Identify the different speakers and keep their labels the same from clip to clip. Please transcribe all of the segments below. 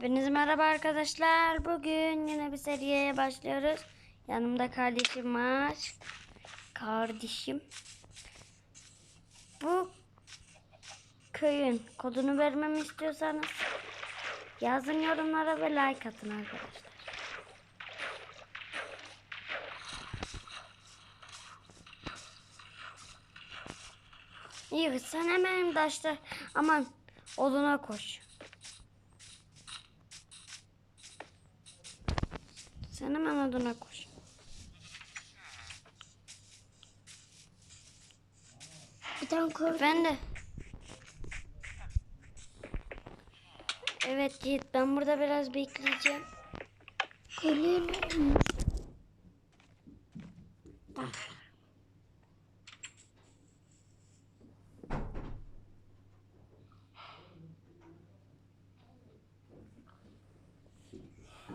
Speaker 1: Hepinize merhaba arkadaşlar. Bugün yine bir seriye başlıyoruz. Yanımda kardeşim var. Kardeşim. Bu köyün kodunu vermemi istiyorsanız yazın yorumlara ve like atın arkadaşlar. İyi sen hemen taşta aman oduna koş. Sen hemen oduna koş.
Speaker 2: Bir tane kor.
Speaker 1: Ben de. Evet Yiğit ben burada biraz bekleyeceğim.
Speaker 2: Geliyorum.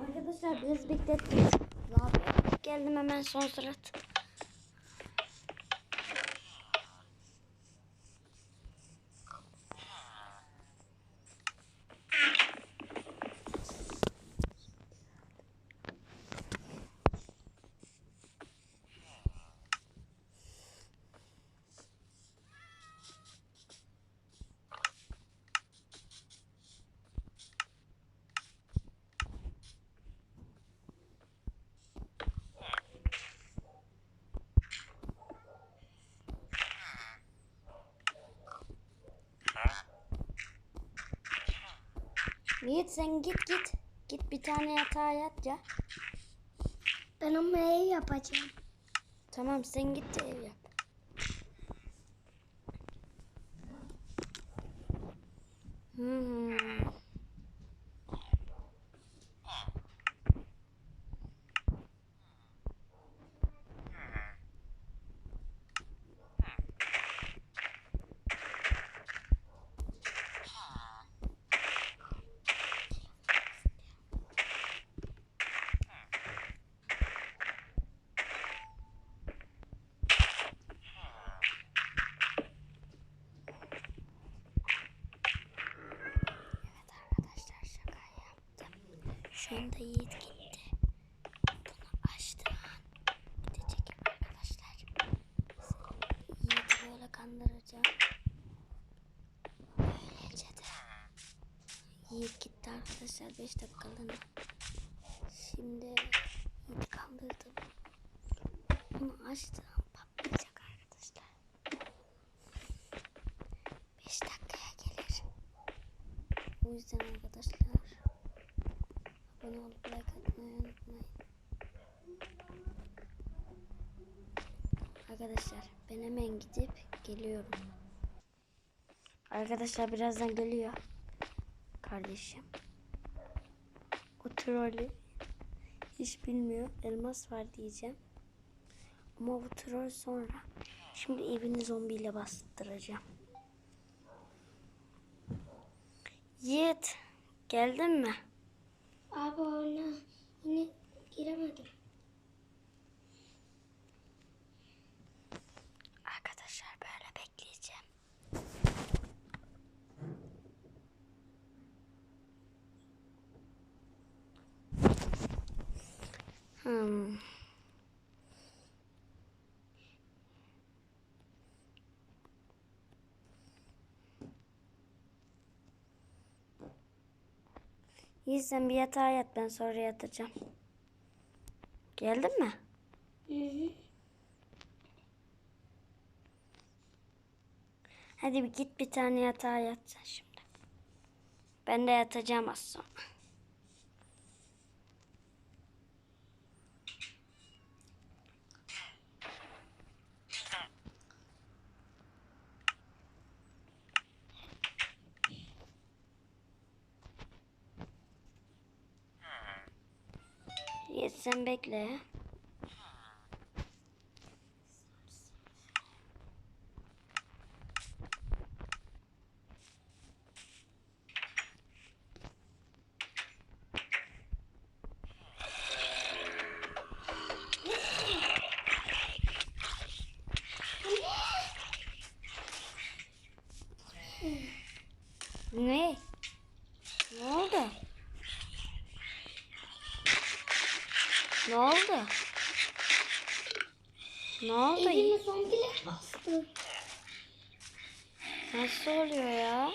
Speaker 1: Arkadaşlar biraz beklettim. Geldim hemen son sırat. Yiğit sen git git. Git bir tane yatağa yat ya.
Speaker 2: Ben ama ev yapacağım.
Speaker 1: Tamam sen git de ev yap. Hmm. Anda Yiğit gitti. Bunu açtı an. Gidecek arkadaşlar. Yiğit'i böyle kandıracağım. Böylece de. Yiğit gitti arkadaşlar 5 dakikalığına. Şimdi Yiğit kandırdım. Bunu açtı an patlayacak arkadaşlar. 5 dakikaya gelir. O yüzden arkadaşlar abone olup like atmayı unutmayın. Arkadaşlar ben hemen gidip geliyorum. Arkadaşlar birazdan geliyor. Kardeşim. O trolü hiç bilmiyor. Elmas var diyeceğim. Ama bu troll sonra. Şimdi evini zombiyle bastıracağım. Yiğit geldin mi?
Speaker 2: Abi ona yine giremedim.
Speaker 1: Arkadaşlar böyle bekleyeceğim. Hmm. İyi sen bir yatağa yat ben sonra yatacağım. Geldin mi?
Speaker 2: Hı hı.
Speaker 1: Hadi bir git bir tane yatağa yat sen şimdi. Ben de yatacağım az sonra. Yiğit sen bekle. Ne? Ne oldu? Ne oldu? Ne oldu?
Speaker 2: Elime zombiler bastı.
Speaker 1: Nasıl oluyor ya?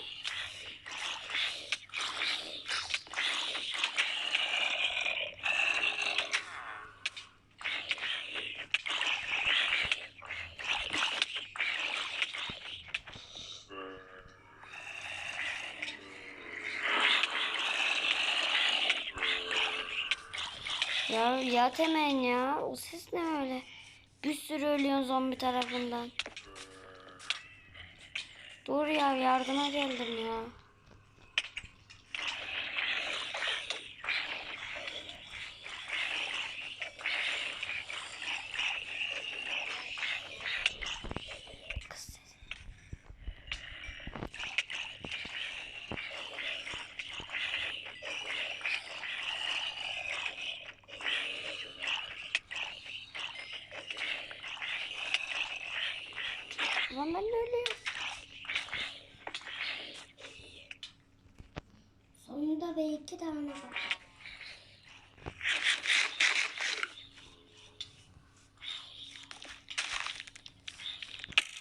Speaker 1: Ya yat hemen ya. O ses ne öyle? Bir sürü ölüyor zombi tarafından. Dur ya yardıma geldim ya. Ulan ben de ölüyorum.
Speaker 2: Sonunda ve iki tane var.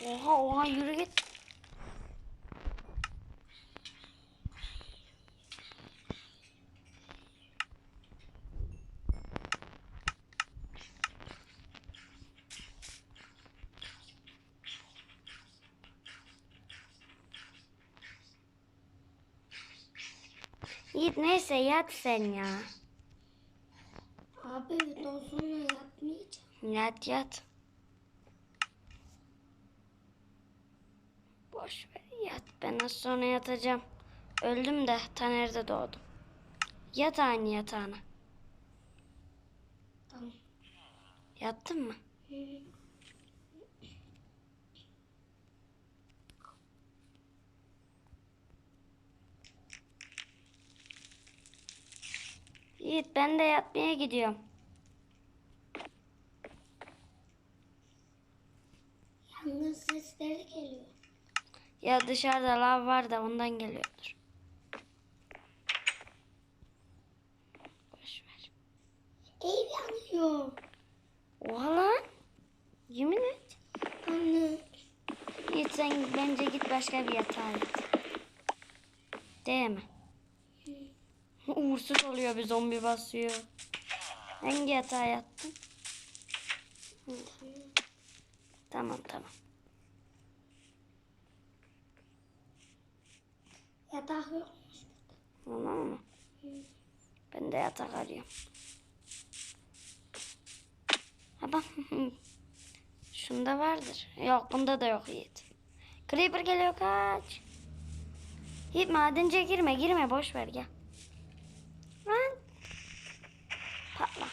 Speaker 1: Oha oha yürü git. Yiğit neyse yat sen ya.
Speaker 2: Abi videodan sonra yatmayacağım.
Speaker 1: Yat yat. Boş ver yat. Ben az sonra yatacağım. Öldüm de Taner'de doğdum. Yat aynı yatağına.
Speaker 2: Tamam.
Speaker 1: Yattın mı?
Speaker 2: Hı.
Speaker 1: Yiğit ben de yatmaya gidiyorum.
Speaker 2: Yangın sesleri geliyor.
Speaker 1: Ya dışarıda lav var da ondan geliyordur. Boş ver.
Speaker 2: Ev yanıyor.
Speaker 1: Oha lan. Yemin et.
Speaker 2: Anne.
Speaker 1: Yiğit sen bence git başka bir yatağa yat. Değil mi? Uğursuz oluyor bir zombi basıyor. Hangi yatağa yattın? Hı. Tamam tamam.
Speaker 2: Yatak yok.
Speaker 1: Tamam mı? Ben de yatak arıyorum. Ha bak. Şunda vardır. Yok bunda da yok Yiğit. Creeper geliyor kaç. Yiğit madenciye girme girme boş ver gel. Lan. Patla.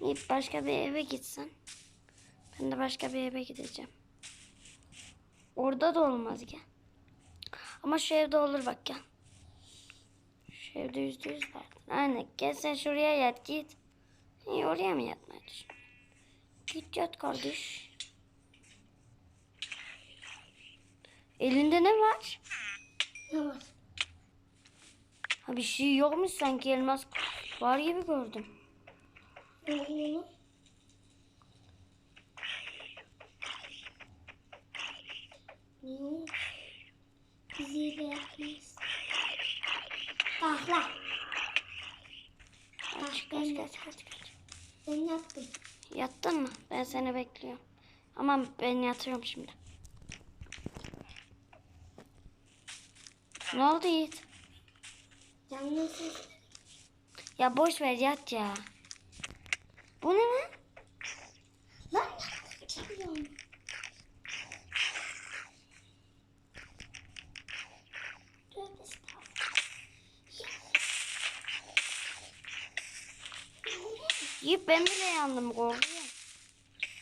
Speaker 1: Yiğit başka bir eve gitsen. Ben de başka bir eve gideceğim. Orada da olmaz gel. Ama şu evde olur bak gel. Şu evde yüzde yüz vardır. Anne gel sen şuraya yat git. İyi oraya mı yatmayı düşünüyorsun? Git yat kardeş. Elinde ne var?
Speaker 2: Ne var?
Speaker 1: Ha bir şey yokmuş sanki elmas var gibi gördüm.
Speaker 2: Bizi de yapmayız. Kahla.
Speaker 1: Kaç kaç kaç kaç kaç.
Speaker 2: Ben yaptım.
Speaker 1: Yattın mı? Ben seni bekliyorum. Ama ben yatıyorum şimdi. Ne oldu Yiğit?
Speaker 2: Sesleri.
Speaker 1: Ya boş ver yat ya. Bu ne lan?
Speaker 2: Lan yangın çıkıyor. Tövbe estağfurullah.
Speaker 1: Yiğit ben bile yandım korkuyorum.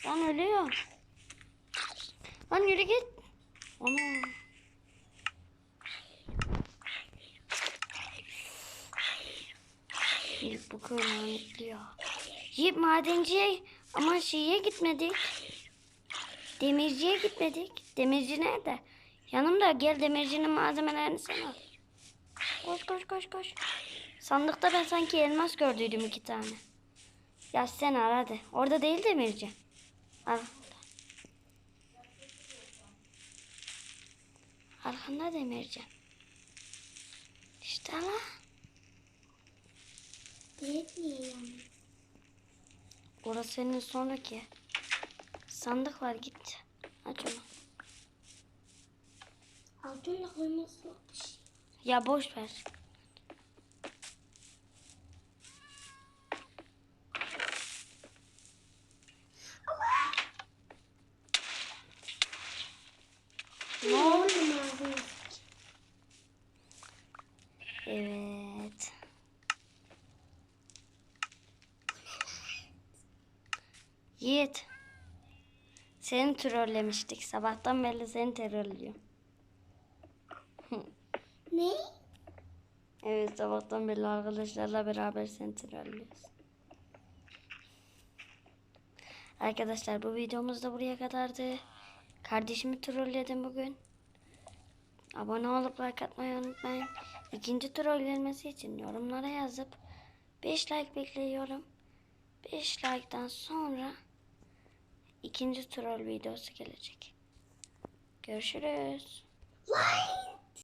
Speaker 1: Lan ölüyor. Lan yürü git. Ya. Yiğit madenciye ama şeye gitmedik. Demirciye gitmedik. Demirci nerede? Yanımda gel demircinin malzemelerini sen al. Koş koş koş koş. Sandıkta ben sanki elmas gördüydüm iki tane. Ya sen ara hadi. Orada değil de Mirce. Al. Arkanda Demirci. İşte la.
Speaker 2: Yani?
Speaker 1: Orası senin sonraki. Sandık var git. Aç onu.
Speaker 2: Altınla koyması yok bir şey.
Speaker 1: Ya boş ver.
Speaker 2: Ne oldu?
Speaker 1: Evet. Yiğit. Seni trollemiştik. Sabahtan beri seni trollüyor.
Speaker 2: Ne?
Speaker 1: Evet sabahtan beri arkadaşlarla beraber seni trollüyoruz. Arkadaşlar bu videomuz da buraya kadardı. Kardeşimi trolledim bugün. Abone olup like atmayı unutmayın. İkinci troll gelmesi için yorumlara yazıp 5 like bekliyorum. 5 like'dan sonra ikinci troll videosu gelecek. Görüşürüz.
Speaker 2: Line.